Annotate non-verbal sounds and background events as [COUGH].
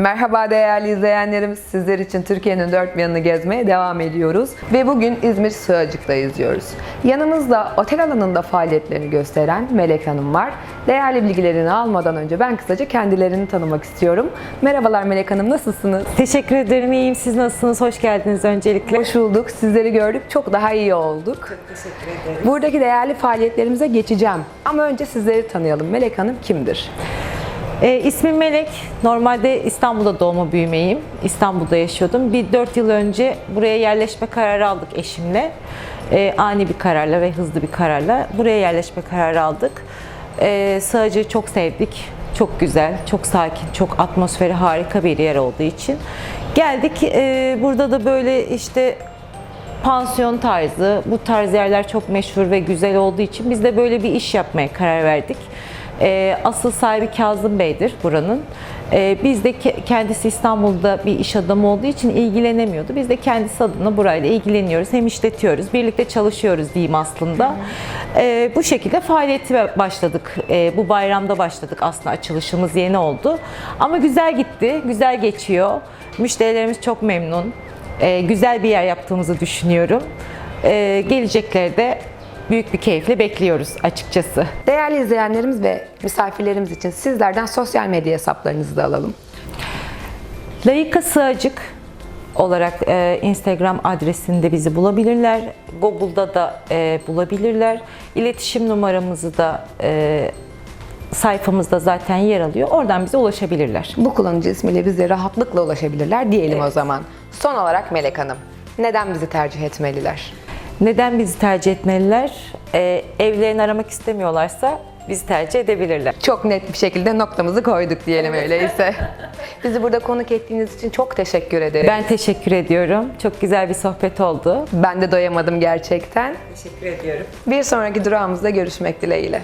Merhaba değerli izleyenlerimiz. Sizler için Türkiye'nin dört bir yanını gezmeye devam ediyoruz. Ve bugün İzmir Sığacık'ta izliyoruz. Yanımızda otel alanında faaliyetlerini gösteren Melek Hanım var. Değerli bilgilerini almadan önce ben kısaca kendilerini tanımak istiyorum. Merhabalar Melek Hanım, nasılsınız? Teşekkür ederim. İyiyim. Siz nasılsınız? Hoş geldiniz öncelikle. Hoş bulduk. Sizleri gördük. Çok daha iyi olduk. teşekkür ederim. Buradaki değerli faaliyetlerimize geçeceğim. Ama önce sizleri tanıyalım. Melek Hanım kimdir? Ee, ismim Melek. Normalde İstanbul'da doğma büyümeyim. İstanbul'da yaşıyordum. Bir 4 yıl önce buraya yerleşme kararı aldık eşimle. Ee, ani bir kararla ve hızlı bir kararla buraya yerleşme kararı aldık. Ee, Sığacığı çok sevdik. Çok güzel, çok sakin, çok atmosferi harika bir yer olduğu için. Geldik. Ee, burada da böyle işte pansiyon tarzı, bu tarz yerler çok meşhur ve güzel olduğu için biz de böyle bir iş yapmaya karar verdik. Ee, asıl sahibi Kazım Bey'dir buranın. Ee, biz de ke- kendisi İstanbul'da bir iş adamı olduğu için ilgilenemiyordu. Biz de kendisi adına burayla ilgileniyoruz. Hem işletiyoruz, birlikte çalışıyoruz diyeyim aslında. Ee, bu şekilde faaliyete başladık. Bu bayramda başladık aslında açılışımız yeni oldu. Ama güzel gitti, güzel geçiyor. Müşterilerimiz çok memnun. Güzel bir yer yaptığımızı düşünüyorum. Geleceklerde büyük bir keyifle bekliyoruz açıkçası. Değerli izleyenlerimiz ve misafirlerimiz için sizlerden sosyal medya hesaplarınızı da alalım. Layıka Sığacık olarak e, Instagram adresinde bizi bulabilirler. Google'da da e, bulabilirler. İletişim numaramızı da e, sayfamızda zaten yer alıyor. Oradan bize ulaşabilirler. Bu kullanıcı ismiyle bize rahatlıkla ulaşabilirler diyelim o zaman. Son olarak Melek Hanım, neden bizi tercih etmeliler? Neden bizi tercih etmeliler? E, evlerini aramak istemiyorlarsa bizi tercih edebilirler. Çok net bir şekilde noktamızı koyduk diyelim öyleyse. [LAUGHS] Bizi burada konuk ettiğiniz için çok teşekkür ederim. Ben teşekkür ediyorum. Çok güzel bir sohbet oldu. ben de doyamadım gerçekten. Teşekkür ediyorum. Bir sonraki durağımızda görüşmek dileğiyle.